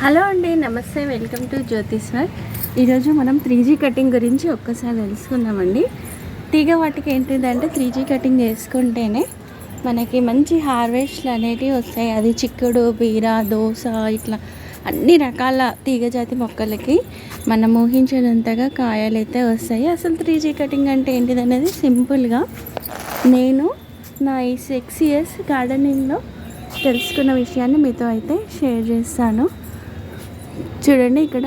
Hello అండి నమస్తే welcome to Jyothi sir. ఈరోజు మనం త్రీ జీ కటింగ్ గురించి ఒక్కసారి తెలుసుకుందామండి. తీగ వాటికి ఏంటిదంటే త్రీ జీ కటింగ్ చేసుకుంటేనే మనకి మంచి హార్వెస్ట్లు అనేటివి వస్తాయి. అది చిక్కుడు బీర దోస ఇట్లా అన్ని రకాల తీగజాతి మొక్కలకి మనం ఊహించినంతగా కాయలు అయితే వస్తాయి. అసలు త్రీ జీ కటింగ్ అంటే ఏంటిది అనేది సింపుల్గా నేను నా ఈ సిక్స్ ఇయర్స్ గార్డెనింగ్లో తెలుసుకున్న విషయాన్ని మీతో అయితే షేర్ చేస్తాను. చూడండి ఇక్కడ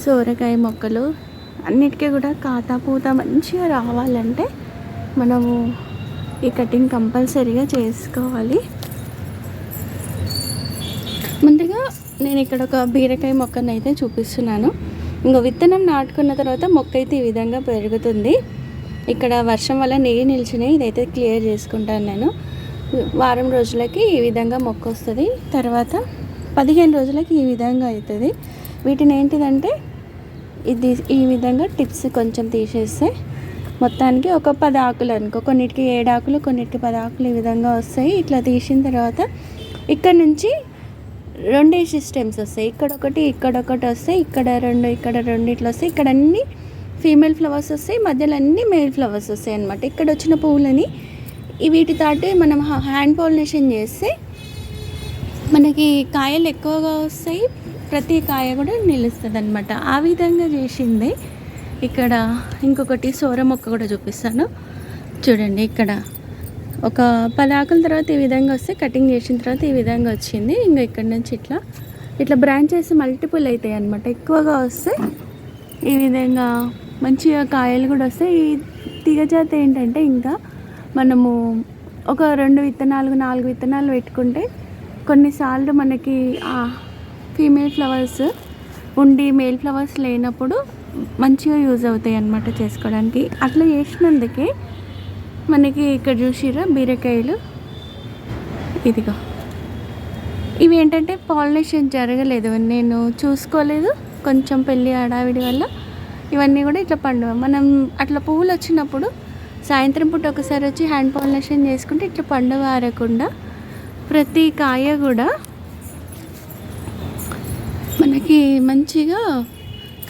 సోరకాయ మొక్కలు అన్నిటికీ కూడా కాతా పూత మంచిగా రావాలంటే మనము ఈ కటింగ్ కంపల్సరీగా చేసుకోవాలి. ముందుగా నేను ఇక్కడ ఒక బీరకాయ మొక్కను అయితే చూపిస్తున్నాను. ఇంకో విత్తనం నాటుకున్న తర్వాత మొక్క అయితే ఈ విధంగా పెరుగుతుంది. ఇక్కడ వర్షం వల్ల నెయ్యి నిలిచినాయి ఇదైతే క్లియర్ చేసుకుంటాను నేను. వారం రోజులకి ఈ విధంగా మొక్క వస్తుంది. తర్వాత పదిహేను రోజులకి ఈ విధంగా అవుతుంది. వీటిని ఏంటిదంటే ఇది ఈ విధంగా టిప్స్ కొంచెం తీసేస్తే మొత్తానికి ఒక పది ఆకులు అనుకో కొన్నిటికి ఏడు ఆకులు కొన్నిటికి పది ఆకులు ఈ విధంగా వస్తాయి. ఇట్లా తీసిన తర్వాత ఇక్కడ నుంచి రెండేసి స్టెమ్స్ వస్తాయి. ఇక్కడ ఒకటి ఇక్కడ ఒకటి వస్తాయి. ఇక్కడ రెండు ఇక్కడ రెండు ఇట్లా వస్తాయి. ఇక్కడ అన్ని ఫీమేల్ ఫ్లవర్స్ వస్తాయి. మధ్యలో అన్ని మేల్ ఫ్లవర్స్ వస్తాయి అనమాట ఇక్కడ వచ్చిన పువ్వులని వీటి వీటితోటి మనం హ్యాండ్ పాలినేషన్ చేస్తే మనకి కాయలు ఎక్కువగా వస్తాయి ప్రతి కాయ కూడా నిలుస్తుంది అనమాట ఆ విధంగా చేసింది. ఇక్కడ ఇంకొకటి సోర మొక్క కూడా చూపిస్తాను. చూడండి ఇక్కడ ఒక పది ఆకుల తర్వాత ఈ విధంగా వస్తే కటింగ్ చేసిన తర్వాత ఈ విధంగా వచ్చింది. ఇంకా ఇక్కడ నుంచి ఇట్లా ఇట్లా బ్రాంచెస్ మల్టిపుల్ అవుతాయి అనమాట ఎక్కువగా వస్తే ఈ విధంగా మంచిగా కాయలు కూడా వస్తాయి. ఈ తీగజాతి ఏంటంటే ఇంకా మనము ఒక రెండు విత్తనాలు నాలుగు విత్తనాలు పెట్టుకుంటే కొన్నిసార్లు మనకి ఆ ఫీమేల్ ఫ్లవర్స్ ఉండి మేల్ ఫ్లవర్స్ లేనప్పుడు మంచిగా యూజ్ అవుతాయి అన్నమాట చేసుకోవడానికి. అట్లా చేసినందుకే మనకి ఇక్కడ చూసిరా బీరకాయలు. ఇదిగో. ఇవి ఏంటంటే పాలినేషన్ జరగలేదు. నేను చూసుకోలేదు. కొంచెం పెళ్ళి ఆడావిడి వల్ల ఇవన్నీ కూడా ఇట్లా పండు మనం అట్లా పువ్వులు వచ్చినప్పుడు సాయంత్రం పూట ఒకసారి వచ్చి హ్యాండ్ పాలినేషన్ చేసుకుంటే ఇట్లా పండు ఆరకుండా ప్రతి కాయ కూడా మనకి మంచిగా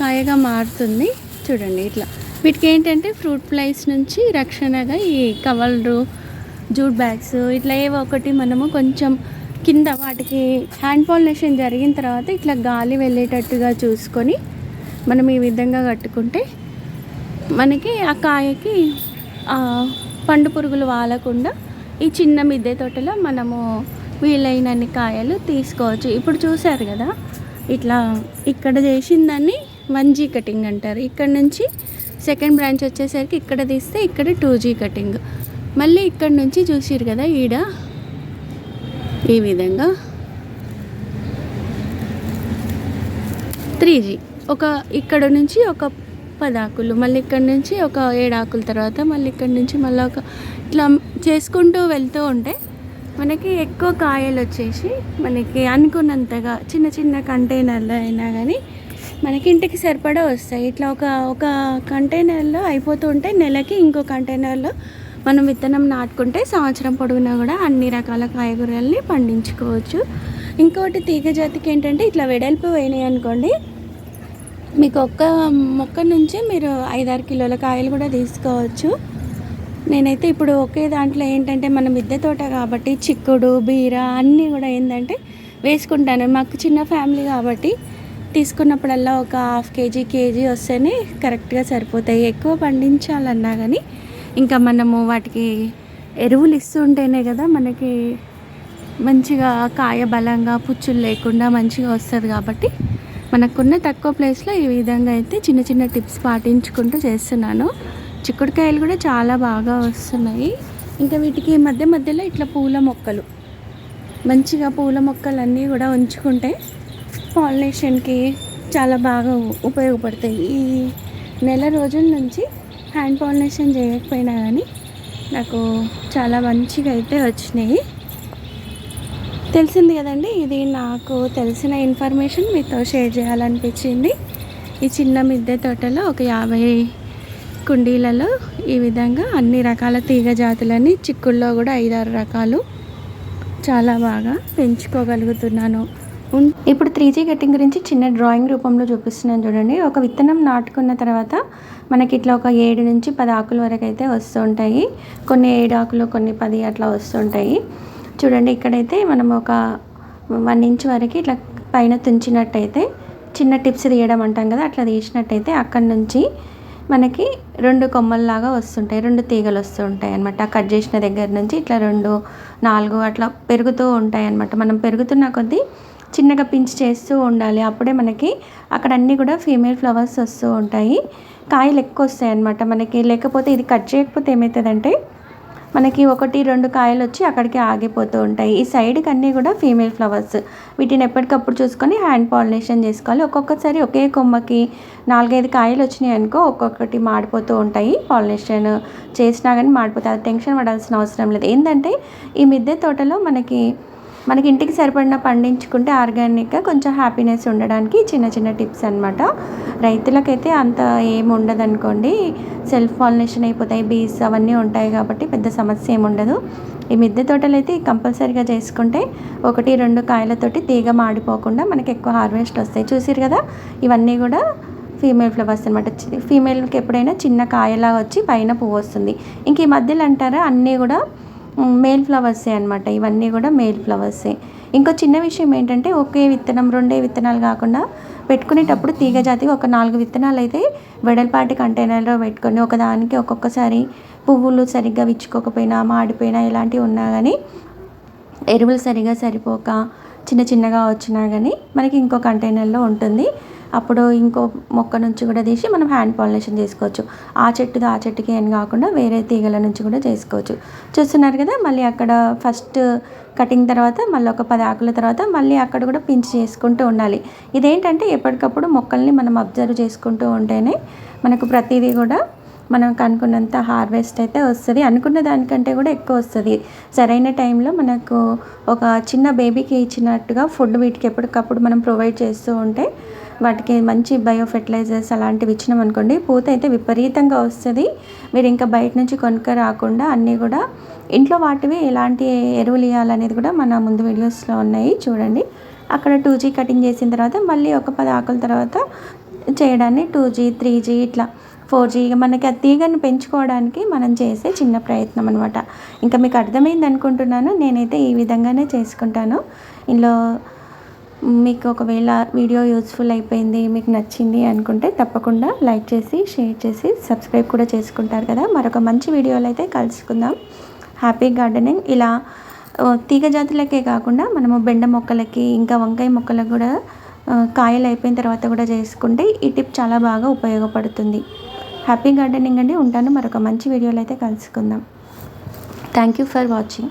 కాయగా మారుతుంది. చూడండి ఇట్లా. వీటికి ఏంటంటే ఫ్రూట్ ఫ్లైస్ నుంచి రక్షణగా ఈ కవర్లు జూట్ బ్యాగ్స్ ఇట్లా ఏవో ఒకటి మనము కొంచెం కింద వాటికి హ్యాండ్ పాలినేషన్ జరిగిన తర్వాత ఇట్లా గాలి వెళ్ళేటట్టుగా చూసుకొని మనం ఈ విధంగా కట్టుకుంటే మనకి ఆ కాయకి పండు పురుగులు వాలకుండా ఈ చిన్న మిద్దె తోటలో మనము వీలైనన్ని కాయలు తీసుకోవచ్చు. ఇప్పుడు చూసారు కదా ఇట్లా ఇక్కడ చేసిన దాన్ని వన్ జీ కటింగ్ అంటారు. ఇక్కడ నుంచి సెకండ్ బ్రాంచ్ వచ్చేసరికి ఇక్కడ తీస్తే ఇక్కడ టూ జీ కటింగ్. మళ్ళీ ఇక్కడ నుంచి చూసిరు కదా ఈడ ఈ విధంగా త్రీ జీ. ఒక ఇక్కడ నుంచి ఒక పదాకులు. మళ్ళీ ఇక్కడ నుంచి ఒక ఏడు ఆకుల తర్వాత మళ్ళీ ఇక్కడ నుంచి మళ్ళీ ఒక ఇట్లా చేసుకుంటూ వెళ్తూ ఉంటే మనకి ఎక్కువ కాయలు వచ్చేసి మనకి అనుకున్నంతగా చిన్న చిన్న కంటైనర్లో అయినా కానీ మనకి ఇంటికి సరిపడా వస్తాయి. ఇట్లా ఒక ఒక కంటైనర్లో అయిపోతూ ఉంటే నెలకి ఇంకో కంటైనర్లో మనం విత్తనం నాటుకుంటే సంవత్సరం పొడవునా కూడా అన్ని రకాల కాయగూరల్ని పండించుకోవచ్చు. ఇంకోటి తీగ జాతికి ఏంటంటే ఇట్లా వెడల్పు పోయినాయి అనుకోండి. మీకు ఒక్క మొక్క నుంచి మీరు ఐదారు కిలోల కాయలు కూడా తీసుకోవచ్చు. నేనైతే ఇప్పుడు ఒకే దాంట్లో ఏంటంటే మన మిద్దె తోట కాబట్టి చిక్కుడు బీర అన్నీ కూడా ఏంటంటే వేసుకుంటాను. మాకు చిన్న ఫ్యామిలీ కాబట్టి తీసుకున్నప్పుడల్లా ఒక హాఫ్ కేజీ కేజీ వస్తేనే కరెక్ట్గా సరిపోతాయి. ఎక్కువ పండించాలన్నా కానీ ఇంకా మనము వాటికి ఎరువులు ఇస్తుంటేనే కదా మనకి మంచిగా కాయ బలంగా పుచ్చులు లేకుండా మంచిగా వస్తుంది కాబట్టి మనకున్న తక్కువ ప్లేస్లో ఈ విధంగా అయితే చిన్న చిన్న టిప్స్ పాటించుకుంటూ చేస్తున్నాను. చిక్కుడుకాయలు కూడా చాలా బాగా వస్తున్నాయి. ఇంకా వీటికి మధ్య మధ్యలో ఇట్లా పూల మొక్కలు. మంచిగా పూల మొక్కలన్నీ కూడా ఉంచుకుంటే పాలినేషన్కి చాలా బాగా ఉపయోగపడతాయి. ఈ నెల రోజుల నుంచి హ్యాండ్ పాలినేషన్ చేయకపోయినా కానీ నాకు చాలా మంచిగా అయితే వచ్చినాయి. తెలిసింది కదండి ఇది నాకు తెలిసిన ఇన్ఫర్మేషన్ మీతో షేర్ చేయాలనిపించింది. ఈ చిన్న మిద్దె తోటలో ఒక యాభై కుండీలలో ఈ విధంగా అన్ని రకాల తీగ జాతులని చిక్కుల్లో కూడా ఐదారు రకాలు చాలా బాగా పెంచుకోగలుగుతున్నాను. ఇప్పుడు త్రీ జీ కటింగ్ గురించి చిన్న డ్రాయింగ్ రూపంలో చూపిస్తున్నాను చూడండి. ఒక విత్తనం నాటుకున్న తర్వాత మనకి ఇట్లా ఒక ఏడు నుంచి పది ఆకుల వరకు అయితే వస్తుంటాయి కొన్ని ఏడు ఆకులు కొన్ని పది అట్లా వస్తుంటాయి చూడండి ఇక్కడైతే మనం ఒక వన్ ఇంచ్ వరకు ఇట్లా పైన తుంచినట్టయితే చిన్న టిప్స్ తీయడం అంటాం కదా అట్లా తీసినట్టయితే అక్కడి నుంచి మనకి రెండు కొమ్మల్లాగా వస్తుంటాయి రెండు తీగలు వస్తూ ఉంటాయి అనమాట కట్ చేసిన దగ్గర నుంచి ఇట్లా రెండు నాలుగు అట్లా పెరుగుతూ ఉంటాయి అనమాట మనం పెరుగుతున్న కొద్దీ చిన్నగా పించ్ చేస్తూ ఉండాలి. అప్పుడే మనకి అక్కడ అన్నీ కూడా ఫీమేల్ ఫ్లవర్స్ వస్తూ ఉంటాయి. కాయలు ఎక్కువ వస్తాయి అనమాట మనకి లేకపోతే ఇది కట్ చేయకపోతే ఏమవుతుందంటే మనకి ఒకటి రెండు కాయలు వచ్చి అక్కడికి ఆగిపోతూ ఉంటాయి. ఈ సైడ్కి అన్నీ కూడా ఫీమేల్ ఫ్లవర్స్. వీటిని ఎప్పటికప్పుడు చూసుకొని హ్యాండ్ పాలినేషన్ చేసుకోవాలి. ఒక్కొక్కసారి ఒకే కొమ్మకి నాలుగైదు కాయలు వచ్చినాయి అనుకో ఒక్కొక్కటి మాడిపోతూ ఉంటాయి. పాలినేషన్ చేసినా కానీ మాడిపోతాయి. అది టెన్షన్ పడాల్సిన అవసరం లేదు. ఏంటంటే ఈ మిద్దె తోటలో మనకి మనకి ఇంటికి సరిపడిన పండించుకుంటే ఆర్గానిక్గా కొంచెం హ్యాపీనెస్ ఉండడానికి చిన్న చిన్న టిప్స్ అనమాట రైతులకైతే అంత ఏం ఉండదు అనుకోండి సెల్ఫ్ పాలినేషన్ అయిపోతాయి బీస్ అవన్నీ ఉంటాయి కాబట్టి పెద్ద సమస్య ఏమి ఉండదు ఈ మిద్దె తోటలు అయితే కంపల్సరీగా చేసుకుంటే ఒకటి రెండు కాయలతోటి తీగ మాడిపోకుండా మనకి ఎక్కువ హార్వెస్ట్ వస్తాయి. చూసిరు కదా ఇవన్నీ కూడా ఫీమేల్ ఫ్లవర్స్ అనమాట ఫీమేల్కి ఎప్పుడైనా చిన్న కాయలా వచ్చి పైన పువ్వు వస్తుంది. ఇంక ఈ మధ్యలో అంటారా అన్నీ కూడా మేల్ ఫ్లవర్సే అనమాట ఇవన్నీ కూడా మేల్ ఫ్లవర్సే ఇంకో చిన్న విషయం ఏంటంటే ఒకే విత్తనం రెండే విత్తనాలు కాకుండా పెట్టుకునేటప్పుడు తీగ జాతికి ఒక నాలుగు విత్తనాలు అయితే వెడల్పాటి కంటైనర్లో పెట్టుకొని ఒకదానికి ఒక్కొక్కసారి పువ్వులు సరిగ్గా విచ్చుకోకపోయినా మాడిపోయినా ఇలాంటివి ఉన్నా కానీ ఎరువులు సరిగా సరిపోక చిన్న చిన్నగా వచ్చినా కానీ మనకి ఇంకో కంటైనర్లో ఉంటుంది. అప్పుడు ఇంకో మొక్క నుంచి కూడా తీసి మనం హ్యాండ్ పాలినేషన్ చేసుకోవచ్చు. ఆ చెట్టుది ఆ చెట్టుకి అని కాకుండా వేరే తీగల నుంచి కూడా చేసుకోవచ్చు. చూస్తున్నారు కదా మళ్ళీ అక్కడ ఫస్ట్ కటింగ్ తర్వాత మళ్ళీ ఒక పది ఆకుల తర్వాత మళ్ళీ అక్కడ కూడా పించ్ చేసుకుంటూ ఉండాలి. ఇదేంటంటే ఎప్పటికప్పుడు మొక్కల్ని మనం అబ్జర్వ్ చేసుకుంటూ ఉంటేనే మనకు ప్రతిదీ కూడా మనం అనుకున్నంత హార్వెస్ట్ అయితే వస్తుంది. అనుకున్న దానికంటే కూడా ఎక్కువ వస్తుంది. సరైన టైంలో మనకు ఒక చిన్న బేబీకి ఇచ్చినట్టుగా ఫుడ్ వీటికి ఎప్పటికప్పుడు మనం ప్రొవైడ్ చేస్తూ ఉంటే వాటికి మంచి బయో ఫెర్టిలైజర్స్ అలాంటివి ఇచ్చినాం అనుకోండి పూత అయితే విపరీతంగా వస్తుంది. మీరు ఇంకా బయట నుంచి కొనుక్క రాకుండా అన్నీ కూడా ఇంట్లో వాటివి ఎలాంటి ఎరువులు ఇవ్వాలనేది కూడా మన ముందు వీడియోస్లో ఉన్నాయి చూడండి. అక్కడ టూ జీ కటింగ్ చేసిన తర్వాత మళ్ళీ ఒక పది ఆకుల తర్వాత చేయడాన్ని టూ జీ త్రీ జీ ఇట్లా ఫోర్ జీ ఇక మనకి ఆ తీగను పెంచుకోవడానికి మనం చేసే చిన్న ప్రయత్నం అనమాట ఇంకా మీకు అర్థమైంది అనుకుంటున్నాను నేనైతే ఈ విధంగానే చేసుకుంటాను. ఇందులో మీకు ఒకవేళ వీడియో యూస్ఫుల్ అయిపోయింది మీకు నచ్చింది అనుకుంటే తప్పకుండా లైక్ చేసి షేర్ చేసి సబ్స్క్రైబ్ కూడా చేసుకుంటారు కదా. మరొక మంచి వీడియోలు అయితే కలుసుకుందాం. Happy gardening. ఇలా తీగ జాతులకే కాకుండా మనము బెండ మొక్కలకి ఇంకా వంకాయ మొక్కలకు కూడా కాయలు అయిపోయిన తర్వాత కూడా చేసుకుంటే ఈ టిప్ చాలా బాగా ఉపయోగపడుతుంది. హ్యాపీ గార్డెనింగ్ అండి. ఉంటాను. మరొక మంచి వీడియోలో అయితే కలుసుకుందాం. Thank you for watching